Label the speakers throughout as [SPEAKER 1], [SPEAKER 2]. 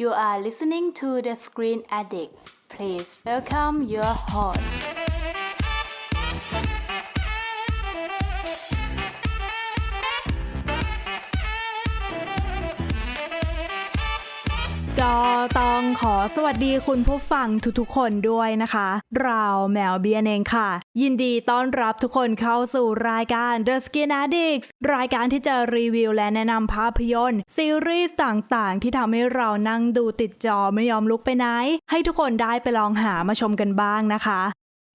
[SPEAKER 1] You are listening to the Screen Addict. Please welcome your host.
[SPEAKER 2] ก็ต้องขอสวัสดีคุณผู้ฟังทุกๆคนด้วยนะคะ เราแมวเบียนเองค่ะ ยินดีต้อนรับทุกคนเข้าสู่รายการ The Skin Addicts รายการที่จะรีวิวและแนะนำภาพยนตร์ ซีรีส์ต่างๆ ที่ทำให้เรานั่งดูติดจอไม่ยอมลุกไปไหน ให้ทุกคนได้ไปลองหามาชมกันบ้างนะคะ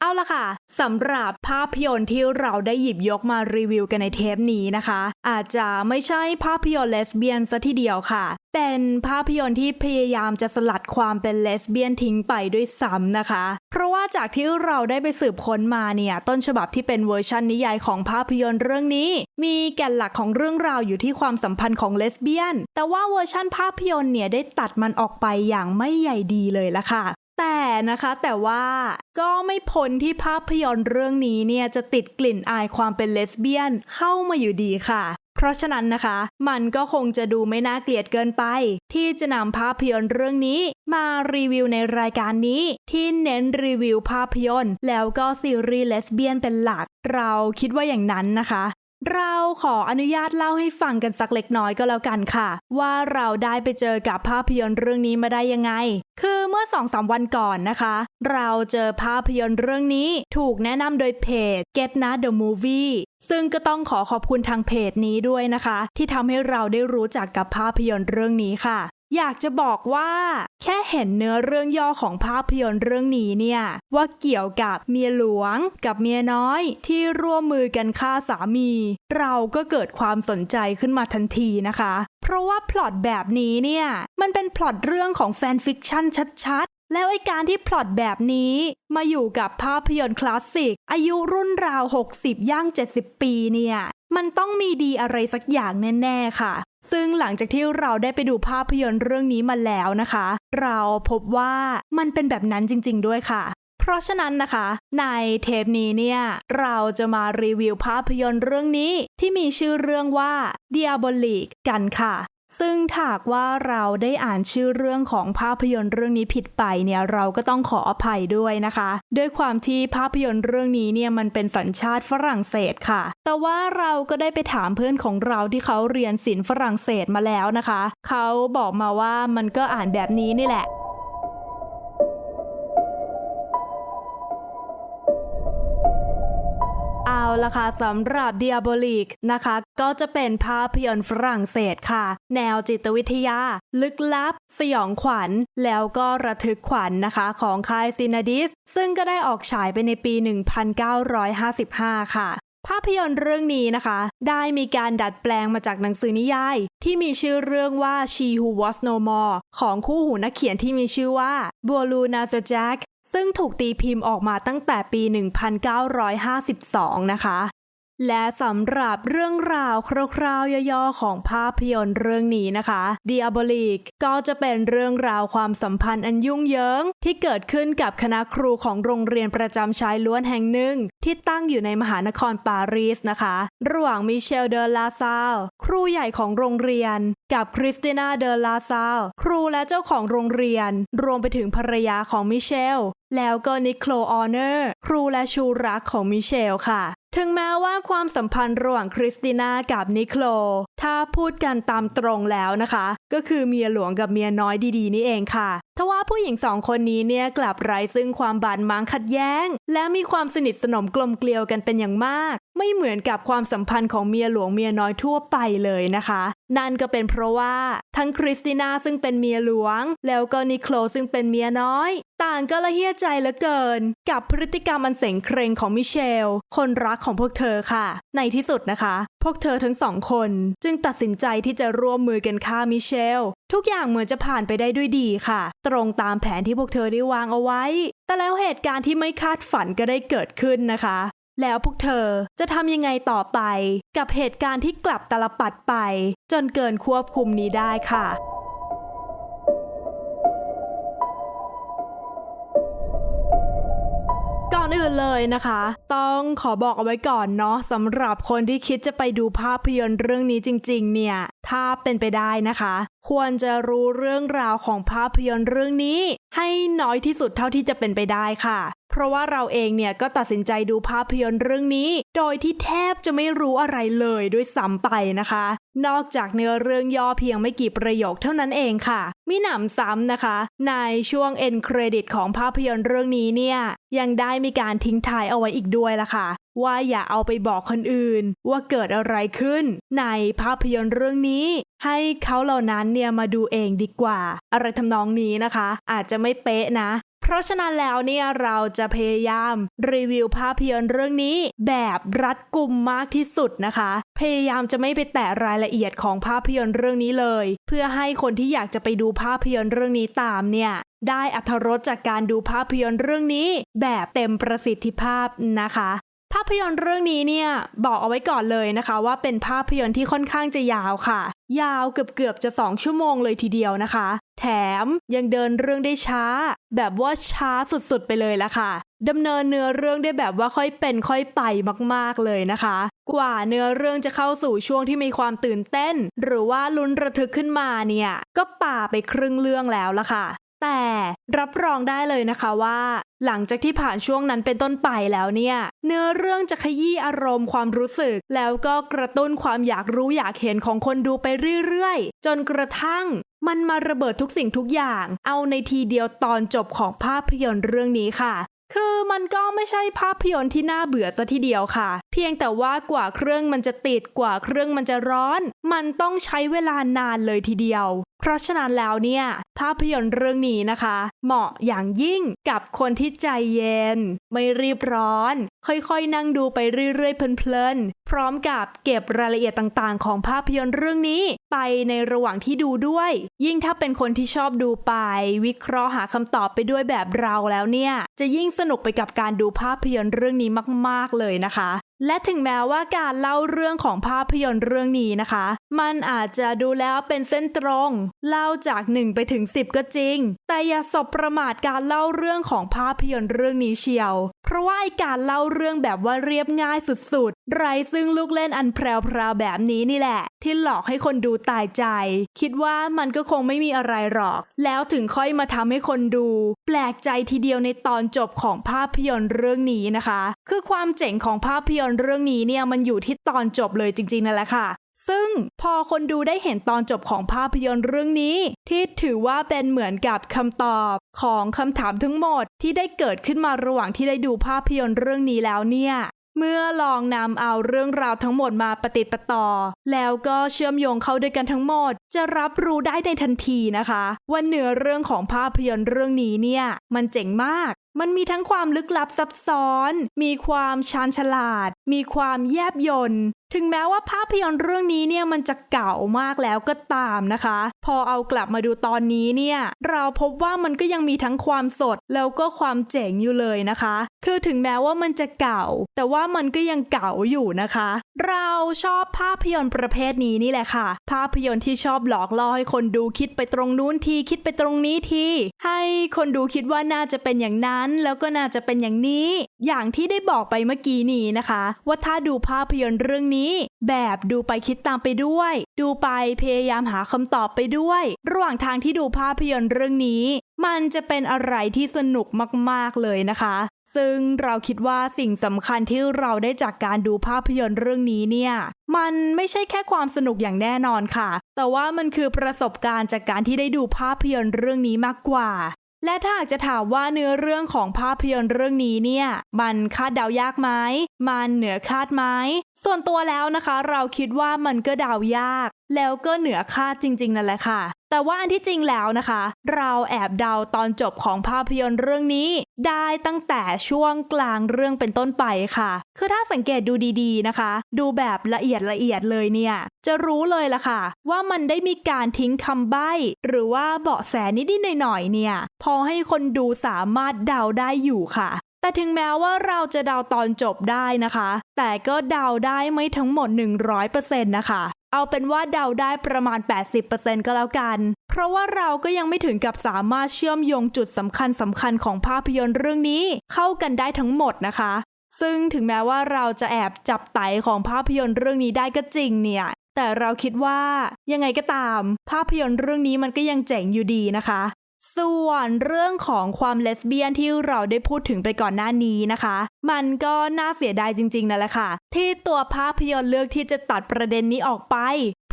[SPEAKER 2] เอาละค่ะสำหรับภาพยนตร์ที่เราได้หยิบยกมารีวิวกันในเทปนี้นะคะ อาจจะไม่ใช่ภาพยนตร์เลสเบียนซะทีเดียวค่ะ เป็นภาพยนตร์ที่พยายามจะสลัดความเป็นเลสเบี้ยนทิ้งไปด้วยซ้ำนะคะ เพราะว่าจากที่เราได้ไปสืบค้นมาเนี่ยต้นฉบับที่เป็นเวอร์ชันนิยายของภาพยนตร์เรื่องนี้ มีแก่นหลักของเรื่องราวอยู่ที่ความสัมพันธ์ของเลสเบี้ยน แต่ว่าเวอร์ชันภาพยนตร์เนี่ยได้ตัดมันออกไปอย่างไม่ใหญ่ดีเลยละค่ะแต่นะคะแต่ว่าก็ไม่พ้นที่ภาพยนตร์เรื่องนี้เนี่ยจะติดกลิ่นอายความเป็นเลสเบี้ยนเข้ามาอยู่ดีค่ะ เพราะฉะนั้นนะคะ มันก็คงจะดูไม่น่าเกลียดเกินไป ที่จะนำภาพยนตร์เรื่องนี้ มารีวิวในรายการนี้ ที่เน้นรีวิวภาพยนตร์ แล้วก็ซีรีส์เลสเบี้ยนเป็นหลัก เราคิดว่าอย่างนั้นนะคะเราขออนุญาตเล่าให้ฟังกันสักเล็กน้อยก็แล้วกันค่ะ ว่าเราได้ไปเจอกับภาพยนตร์เรื่องนี้มาได้ยังไง คือเมื่อ2องสาวันก่อนนะคะเราเจอภาพยนตร์เรื่องนี้ถูกแนะนำโดยเพจ Get Not the Movie ซึ่งก็ต้องขอขอบคุณทางเพจนี้ด้วยนะคะ ที่ทำให้เราได้รู้จักกับภาพยนตร์เรื่องนี้ค่ะ อยากจะบอกว่า แค่เห็นเนื้อเรื่องย่อของภาพยนตร์เรื่องนี้เนี่ย ว่าเกี่ยวกับเมียหลวงกับเมียน้อยที่ร่วมมือกันฆ่าสามี เราก็เกิดความสนใจขึ้นมาทันทีนะคะเพราะว่าพล็อตแบบนี้เนี่ย มันเป็นพล็อตเรื่องของแฟนฟิกชันชัดๆ แล้วไอการที่พล็อตแบบนี้มาอยู่กับภาพยนตร์คลาสสิก อายุรุ่นราว 60 ย่าง 70 ปีเนี่ย มันต้องมีดีอะไรสักอย่างแน่ ๆ ค่ะ ซึ่งหลังจากที่เราได้ไปดูภาพยนตร์เรื่องนี้มาแล้วนะคะ เราพบว่ามันเป็นแบบนั้นจริง ๆ ด้วยค่ะเพราะฉะนั้นนะคะ ในเทปนี้เนี่ย เราจะมารีวิวภาพยนตร์เรื่องนี้ที่มีชื่อเรื่องว่า Diabolic กันค่ะ ซึ่งถากว่าเราได้อ่านชื่อเรื่องของภาพยนตร์เรื่องนี้ผิดไปเนี่ยเราก็ต้องขออภัยด้วยนะคะ ด้วยความที่ภาพยนตร์เรื่องนี้เนี่ยมันเป็นสัญชาติฝรั่งเศสค่ะ แต่ว่าเราก็ได้ไปถามเพื่อนของเราที่เขาเรียนศิลป์ฝรั่งเศสมาแล้วนะคะ เขาบอกมาว่ามันก็อ่านแบบนี้นี่แหละ ละค่ะสำหรับ Diabolic นะคะ ก็จะเป็นภาพยนตร์ฝรั่งเศสค่ะ แนวจิตวิทยา ลึกลับ สยองขวัญ แล้วก็ระทึกขวัญนะคะของค่ายซินาดิส ซึ่งก็ได้ออกฉายไปในปี 1955 ค่ะภาพยนตร์เรื่องนี้นะคะ ได้มีการดัดแปลงมาจากหนังสือนิยาย ที่มีชื่อเรื่องว่า She Who Was No More ของคู่หูนักเขียนที่มีชื่อว่าบัวลูนาเซแจ็ค ซึ่งถูกตีพิมพ์ออกมาตั้งแต่ปี 1952 นะคะ และสำหรับเรื่องราวคร่าวๆย่อๆของภาพยนตร์เรื่องนี้นะคะ Diabolic ก็จะเป็นเรื่องราวความสัมพันธ์อันยุ่งเหยิง ที่เกิดขึ้นกับคณะครูของโรงเรียนประจำชายล้วนแห่งหนึ่ง ที่ตั้งอยู่ในมหานครปารีสนะคะ ระหว่างมิเชลเดอลาซาลครูใหญ่ของโรงเรียน กับคริสติน่าเดอลาซาลครูและเจ้าของโรงเรียน รวมไปถึงภรรยาของมิเชลแล้วก็นิโคลออเนอร์ ครูและชูรักของมิเชลค่ะ ถึงแม้ว่าความสัมพันธ์ระหว่างคริสติน่ากับนิโคล ถ้าพูดกันตามตรงแล้วนะคะ ก็คือเมียหลวงกับเมียน้อยดีๆ นี่เองค่ะทว่าผู้หญิงสองคนนี้เนี่ยกลับไร้ซึ่งความบาดหมางขัดแย้ง และมีความสนิทสนมกลมเกลียวกันเป็นอย่างมาก ไม่เหมือนกับความสัมพันธ์ของเมียหลวงเมียน้อยทั่วไปเลยนะคะ นั่นก็เป็นเพราะว่าทั้งคริสติน่าซึ่งเป็นเมียหลวง แล้วก็นิโคลซึ่งเป็นเมียน้อย ต่างก็ละเหียใจเหลือเกิน กับพฤติกรรมอันเสงเครงของมิเชล คนรักของพวกเธอค่ะ ในที่สุดนะคะ พวกเธอทั้งสองคน จึงตัดสินใจที่จะร่วมมือกันฆ่ามิเชล ทุกอย่างเหมือนจะผ่านไปได้ด้วยดีค่ะ ตรงตามแผนที่พวกเธอได้วางเอาไว้ แต่แล้วเหตุการณ์ที่ไม่คาดฝันก็ได้เกิดขึ้นนะคะแล้วพวกเธอจะทำยังไงต่อไป กับเหตุการณ์ที่กลับตลปัดไป จนเกินควบคุมนี้ได้ค่ะ เลยนะคะ ต้องขอบอกเอาไว้ก่อนเนาะสำหรับคนที่คิดจะไปดูภาพยนตร์เรื่องนี้จริง ๆ เนี่ย ถ้าเป็นไปได้นะคะ ควรจะรู้เรื่องราวของภาพยนตร์เรื่องนี้ ให้น้อยที่สุดเท่าที่จะเป็นไปได้ค่ะ เพราะว่าเราเองเนี่ยก็ตัดสินใจดูภาพยนตร์เรื่องนี้ โดยที่แทบจะไม่รู้อะไรเลยด้วยซ้ำไปนะคะ นอกจากเนื้อเรื่องย่อเพียงไม่กี่ประโยคเท่านั้นเองค่ะ มีหนำซ้ำนะคะ ในช่วง end credit ของภาพยนตร์เรื่องนี้เนี่ยยังได้มีการทิ้งท้ายเอาไว้อีกด้วยล่ะค่ะว่าอย่าเอาไปบอกคนอื่น ว่าเกิดอะไรขึ้น ในภาพยนตร์เรื่องนี้ ให้เขาเหล่านั้นเนี่ยมาดูเองดีกว่า อะไรทำนองนี้นะคะ อาจจะไม่เป๊ะนะ เพราะฉะนั้นแล้วเนี่ยเราจะพยายามรีวิวภาพยนตร์เรื่องนี้แบบรัดกุมมากที่สุดนะคะ พยายามจะไม่ไปแตะรายละเอียดของภาพยนตร์เรื่องนี้เลย เพื่อให้คนที่อยากจะไปดูภาพยนตร์เรื่องนี้ตามเนี่ยได้อัธรสจากการดูภาพยนตร์เรื่องนี้แบบเต็มประสิทธิภาพนะคะ ภาพยนตร์เรื่องนี้เนี่ยบอกเอาไว้ก่อนเลยนะคะ ว่าเป็นภาพยนตร์ที่ค่อนข้างจะยาวค่ะ ยาวเกือบเกือบๆจะ 2 ชั่วโมงเลยทีเดียวนะคะ แถมยังเดินเรื่องได้ช้า แบบว่าช้าสุดๆไปเลยละค่ะดำเนินเนื้อเรื่องได้แบบว่าค่อยเป็นค่อยไปมากๆเลยนะคะ กว่าเนื้อเรื่องจะเข้าสู่ช่วงที่มีความตื่นเต้น หรือว่าลุ้นระทึกขึ้นมาเนี่ย ก็ป่าไปครึ่งเรื่องแล้วละค่ะ แต่รับรองได้เลยนะคะว่า หลังจากที่ผ่านช่วงนั้นเป็นต้นไปแล้วเนี่ย เนื้อเรื่องจะขยี้อารมณ์ความรู้สึก แล้วก็กระตุ้นความอยากรู้อยากเห็นของคนดูไปเรื่อยๆ จนกระทั่งมันมาระเบิดทุกสิ่งทุกอย่าง เอาในทีเดียวตอนจบของภาพยนตร์เรื่องนี้ค่ะ คือมันก็ไม่ใช่ภาพยนตร์ที่น่าเบื่อซะทีเดียวค่ะ เพียงแต่ว่ากว่าเครื่องมันจะติดกว่าเครื่องมันจะร้อน มันต้องใช้เวลานานเลยทีเดียว เพราะฉะนั้นแล้วเนี่ย ภาพยนตร์เรื่องนี้นะคะ เหมาะอย่างยิ่งกับคนที่ใจเย็น ไม่รีบร้อน ค่อยๆ นั่งดูไปเรื่อยๆ เพลินๆ พร้อมกับเก็บรายละเอียดต่างๆ ของภาพยนตร์เรื่องนี้ ไปในระหว่างที่ดูด้วย ยิ่งถ้าเป็นคนที่ชอบดูไป วิเคราะห์หาคำตอบไปด้วยแบบเราแล้วเนี่ย จะยิ่งสนุกไปกับการดูภาพยนตร์เรื่องนี้มาก ๆ เลยนะคะ และถึงแม้ว่าการเล่าเรื่องของภาพยนตร์เรื่องนี้นะคะ มันอาจจะดูแล้วเป็นเส้นตรง เล่าจาก 1 ไปถึง 10 ก็จริง แต่อย่าสบประมาทการเล่าเรื่องของภาพยนตร์เรื่องนี้เชียว เพราะว่าไอการเล่าเรื่องแบบว่าเรียบง่ายสุดๆ ไรซึ่งลูกเล่นอันแพรวๆแบบนี้นี่แหละ ที่หลอกให้คนดูตายใจ คิดว่ามันก็คงไม่มีอะไรหรอก แล้วถึงค่อยมาทำให้คนดู แปลกใจทีเดียวในตอนจบของภาพยนตร์เรื่องนี้นะคะ คือความเจ๋งของภาพยนตร์ตอนเรื่องนี้เนี่ยมันอยู่ที่ตอนจบเลยจริงๆนั่นแหละค่ะ ซึ่งพอคนดูได้เห็นตอนจบของภาพยนตร์เรื่องนี้ ที่ถือว่าเป็นเหมือนกับคำตอบของคำถามทั้งหมดที่ได้เกิดขึ้นมาระหว่างที่ได้ดูภาพยนตร์เรื่องนี้แล้วเนี่ยเมื่อลองนำเอาเรื่องราวทั้งหมดมาปฏิดประต่อ แล้วก็เชื่อมโยงเข้าด้วยกันทั้งหมด จะรับรู้ได้ในทันทีนะคะ ว่าเนื้อเรื่องของภาพยนตร์เรื่องนี้เนี่ย มันเจ๋งมาก มันมีทั้งความลึกลับซับซ้อน มีความชาญฉลาด มีความแยบยลถึงแม้ว่าภาพยนตร์เรื่องนี้เนี่ยมันจะเก่ามากแล้วก็ตามนะคะ พอเอากลับมาดูตอนนี้เนี่ยเราพบว่ามันก็ยังมีทั้งความสดแล้วก็ความเจ๋งอยู่เลยนะคะ คือถึงแม้ว่ามันจะเก่า แต่ว่ามันก็ยังเก่าอยู่นะคะ เราชอบภาพยนตร์ประเภทนี้นี่แหละค่ะ ภาพยนตร์ที่ชอบหลอกล่อให้คนดูคิดไปตรงนู้นทีคิดไปตรงนี้ทีให้คนดูคิดว่าน่าจะเป็นอย่างนั้น แล้วก็น่าจะเป็นอย่างนี้ อย่างที่ได้บอกไปเมื่อกี้นี้นะคะ ว่าถ้าดูภาพยนตร์เรื่องนี้ แบบดูไปคิดตามไปด้วย ดูไปพยายามหาคำตอบไปด้วย ระหว่างทางที่ดูภาพยนตร์เรื่องนี้ มันจะเป็นอะไรที่สนุกมากๆเลยนะคะ ซึ่งเราคิดว่าสิ่งสำคัญที่เราได้จากการดูภาพยนตร์เรื่องนี้เนี่ย มันไม่ใช่แค่ความสนุกอย่างแน่นอนค่ะ แต่ว่ามันคือประสบการณ์จากการที่ได้ดูภาพยนตร์เรื่องนี้มากกว่า และถ้าหากจะถามว่าเนื้อเรื่องของภาพยนตร์เรื่องนี้เนี่ย มันคาดเดายากไหมมันเหนือคาดไหม ส่วนตัวแล้วนะคะ เราคิดว่ามันก็เดายาก แล้วก็เหนือคาดจริง ๆ นั่นแหละค่ะ แต่ว่าอันที่จริงแล้วนะคะ เราแอบเดาตอนจบของภาพยนตร์เรื่องนี้ ได้ตั้งแต่ช่วงกลางเรื่องเป็นต้นไปค่ะ คือถ้าสังเกตดูดีๆนะคะ ดูแบบละเอียดละเอียดเลยเนี่ย จะรู้เลยล่ะค่ะ ว่ามันได้มีการทิ้งคำใบ้ หรือว่าเบาะแสนิดๆหน่อยๆเนี่ย พอให้คนดูสามารถเดาได้อยู่ค่ะ แต่ถึงแม้ว่าเราจะเดาตอนจบได้นะคะ แต่ก็เดาได้ไม่ทั้งหมด 100%นะคะ เอาเป็นว่าเดาได้ประมาณ 80%ก็แล้วกัน เพราะว่าเราก็ยังไม่ถึงกับสามารถเชื่อมโยงจุดสำคัญสำคัญของภาพยนตร์เรื่องนี้เข้ากันได้ทั้งหมดนะคะ ซึ่งถึงแม้ว่าเราจะแอบจับไตของภาพยนตร์เรื่องนี้ได้ก็จริงเนี่ยแต่เราคิดว่ายังไงก็ตาม ภาพยนตร์เรื่องนี้มันก็ยังเจ๋งอยู่ดีนะคะ ส่วนเรื่องของความเลสเบี้ยนที่เราได้พูดถึงไปก่อนหน้านี้นะคะ มันก็น่าเสียดายจริงๆนั่นแหละค่ะ ที่ตัวภาพยนตร์เลือกที่จะตัดประเด็นนี้ออกไป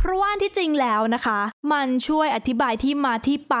[SPEAKER 2] เพราะว่าที่จริงแล้วนะคะ มันช่วยอธิบายที่มาที่ไป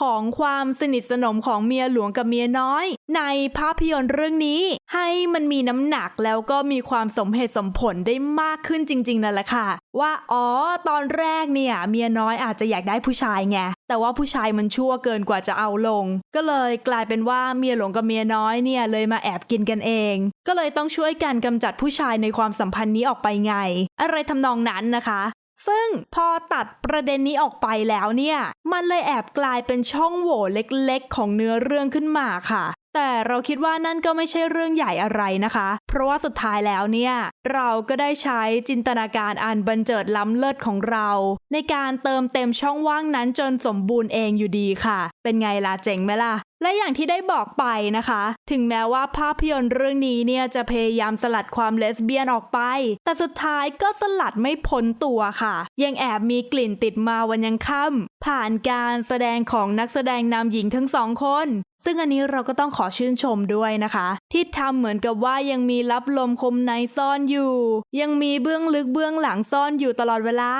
[SPEAKER 2] ของความสนิทสนมของเมียหลวงกับเมียน้อย ในภาพยนตร์เรื่องนี้ ให้มันมีน้ำหนักแล้วก็มีความสมเหตุสมผลได้มากขึ้นจริง ๆนั่นแหละค่ะ ว่าอ๋อตอนแรกเนี่ยเมียน้อยอาจจะอยากได้ผู้ชายไงแต่ว่าผู้ชายมันชั่วเกินกว่าจะเอาลง ก็เลยกลายเป็นว่าเมียหลวงกับเมียน้อยเนี่ยเลยมาแอบกินกันเอง ก็เลยต้องช่วยกันกำจัดผู้ชายในความสัมพันธ์นี้ออกไปไง อะไรทำนองนั้นนะคะ ซึ่งพอตัดประเด็นนี้ออกไปแล้วเนี่ย มันเลยแอบกลายเป็นช่องโหว่เล็กๆ ของเนื้อเรื่องขึ้นมาค่ะ แต่เราคิดว่านั่นก็ไม่ใช่เรื่องใหญ่อะไรนะคะ เพราะว่าสุดท้ายแล้วเนี่ย เราก็ได้ใช้จินตนาการอันบันเจิดล้ำเลิศของเรา ในการเติมเต็มช่องว่างนั้นจนสมบูรณ์เองอยู่ดีค่ะ เป็นไงล่ะเจ๋งไหมล่ะ และอย่างที่ได้บอกไปนะคะ ถึงแม้ว่าภาพยนตร์เรื่องนี้เนี่ยจะพยายามสลัดความเลสเบี้ยนออกไป แต่สุดท้ายก็สลัดไม่พ้นตัวค่ะ ยังแอบมีกลิ่นติดมาวันยังค่ำผ่านการแสดงของนักแสดงนำหญิงทั้งสองคน ซึ่งอันนี้เราก็ต้องขอชื่นชมด้วยนะคะ ที่ทำเหมือนกับว่ายังมีรับลมคมในซ่อนอยู่ ยังมีเบื้องลึกเบื้องหลังซ่อนอยู่ตลอดเวลา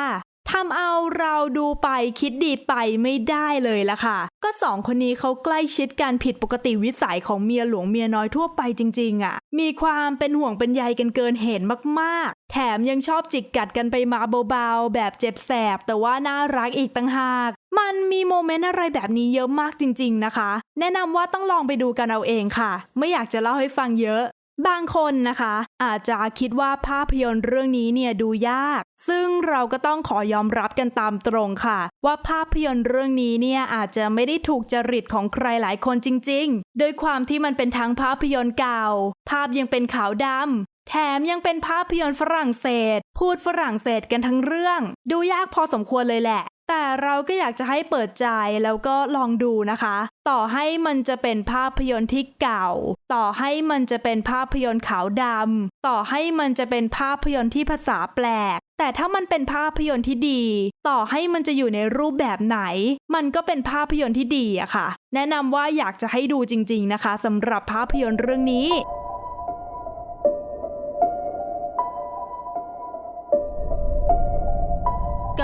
[SPEAKER 2] ำเอาเราดูไปคิดดีไปไม่ได้เลยล่ะค่ะ ก็สองคนนี้เขาใกล้ชิดกันผิดปกติวิสัยของเมียหลวงเมียน้อยทั่วไปจริงๆอะ่ะ มีความเป็นห่วงเป็นใยกันเกินเหตุมากๆ แถมยังชอบจิกกัดกันไปมาเบาๆ แบบเจ็บแสบ แต่ว่าน่ารักอีกต่างหากมันมีโมเมนต์อะไรแบบนี้เยอะมากจริง ๆ นะคะ แนะนำว่าต้องลองไปดูกันเอาเองค่ะ ไม่อยากจะเล่าให้ฟังเยอะ บางคนนะคะ อาจจะคิดว่าภาพยนตร์เรื่องนี้เนี่ยดูยาก ซึ่งเราก็ต้องขอยอมรับกันตามตรงค่ะ ว่าภาพยนตร์เรื่องนี้เนี่ยอาจจะไม่ได้ถูกจริตของใครหลายคนจริงๆ โดยความที่มันเป็นทั้งภาพยนตร์เก่า ภาพยังเป็นขาวดำแถมยังเป็นภาพยนตร์ฝรั่งเศส พูดฝรั่งเศสกันทั้งเรื่อง ดูยากพอสมควรเลยแหละ แต่เราก็อยากจะให้เปิดใจแล้วก็ลองดูนะคะ ต่อให้มันจะเป็นภาพยนตร์ที่เก่า ต่อให้มันจะเป็นภาพยนตร์ขาวดำต่อให้มันจะเป็นภาพยนตร์ที่ภาษาแปลก แต่ถ้ามันเป็นภาพยนตร์ที่ดี ต่อให้มันจะอยู่ในรูปแบบไหน มันก็เป็นภาพยนตร์ที่ดีอะค่ะ แนะนำว่าอยากจะให้ดูจริง ๆนะคะสำหรับภาพยนตร์เรื่องนี้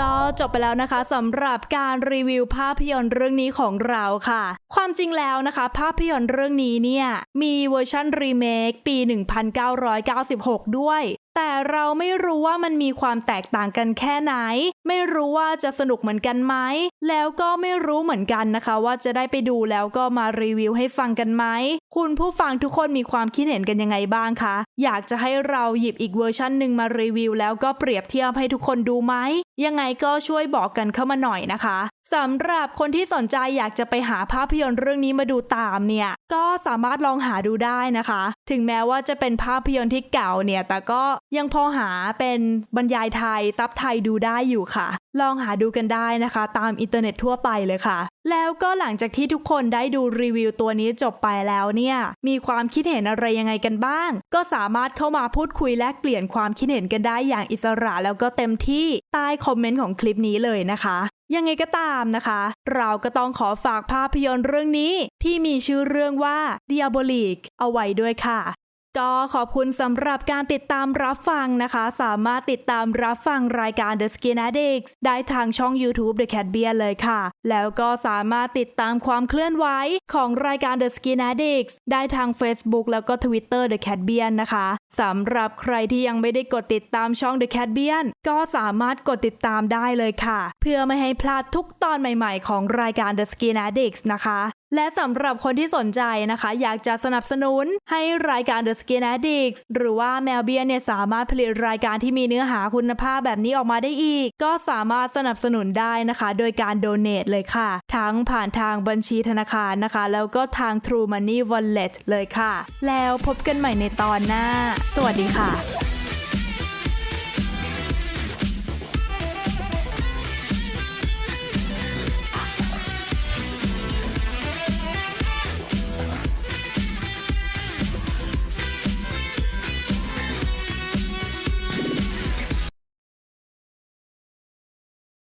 [SPEAKER 2] ก็จบไปแล้วนะคะสำหรับการรีวิวภาพยนตร์เรื่องนี้ของเราค่ะ ความจริงแล้วนะคะ ภาพยนตร์เรื่องนี้เนี่ยมีเวอร์ชันรีเมคปี 1996 ด้วย แต่เราไม่รู้ว่ามันมีความแตกต่างกันแค่ไหน ไม่รู้ว่าจะสนุกเหมือนกันไหม แล้วก็ไม่รู้เหมือนกันนะคะ ว่าจะได้ไปดูแล้วก็มารีวิวให้ฟังกันไหม คุณผู้ฟังทุกคนมีความคิดเห็นกันยังไงบ้างคะ อยากจะให้เราหยิบอีกเวอร์ชันหนึ่งมารีวิวแล้วก็เปรียบเทียบให้ทุกคนดูไหม ยังไงก็ช่วยบอกกันเข้ามาหน่อยนะคะ สำหรับคนที่สนใจอยากจะไปหาภาพยนตร์เรื่องนี้มาดูตามเนี่ย ก็สามารถลองหาดูได้นะคะ ถึงแม้ว่าจะเป็นภาพยนตร์ที่เก่าเนี่ย แต่ก็ยังพอหาเป็นบรรยายไทยซับไทยดูได้อยู่ค่ะ ลองหาดูกันได้นะคะ ตามอินเทอร์เน็ตทั่วไปเลยค่ะ แล้วก็หลังจากที่ทุกคนได้ดูรีวิวตัวนี้จบไปแล้วเนี่ย มีความคิดเห็นอะไรยังไงกันบ้าง ก็สามารถเข้ามาพูดคุยแลกเปลี่ยนความคิดเห็นกันได้อย่างอิสระแล้วก็เต็มที่ใต้คอมเมนต์ของคลิปนี้เลยนะคะยังไงก็ตามนะคะ เราก็ต้องขอฝากภาพยนตร์เรื่องนี้ที่มีชื่อเรื่องว่า Diabolic เอาไว้ด้วยค่ะ ก็ขอบคุณสำหรับการติดตามรับฟังนะคะ สามารถติดตามรับฟังรายการ The Skin Addicts ได้ทางช่อง YouTube The Cat Bear เลยค่ะ แล้วก็สามารถติดตามความเคลื่อนไหวของรายการ The Skin Addicts ได้ทาง Facebook แล้วก็ Twitter The Cat Bear นะคะสำหรับใครที่ยังไม่ได้กดติดตามช่อง The Cat Bear ก็สามารถกดติดตามได้เลยค่ะ เพื่อไม่ให้พลาดทุกตอนใหม่ๆ ของรายการ The Skin Addicts นะคะ และสำหรับคนที่สนใจนะคะ อยากจะสนับสนุนให้รายการ The Skin Addicts หรือว่าแมวเบียเนี่ยสามารถผลิตรายการที่มีเนื้อหาคุณภาพแบบนี้ออกมาได้อีก ก็สามารถสนับสนุนได้นะคะ โดยการโดเน a เลยค่ะ ทั้งผ่านทางบัญชีธนาคารนะคะ แล้วก็ทาง True Money Wallet เลยค่ะ แล้วพบกันใหม่ในตอนหน้า สวัสดีค่ะ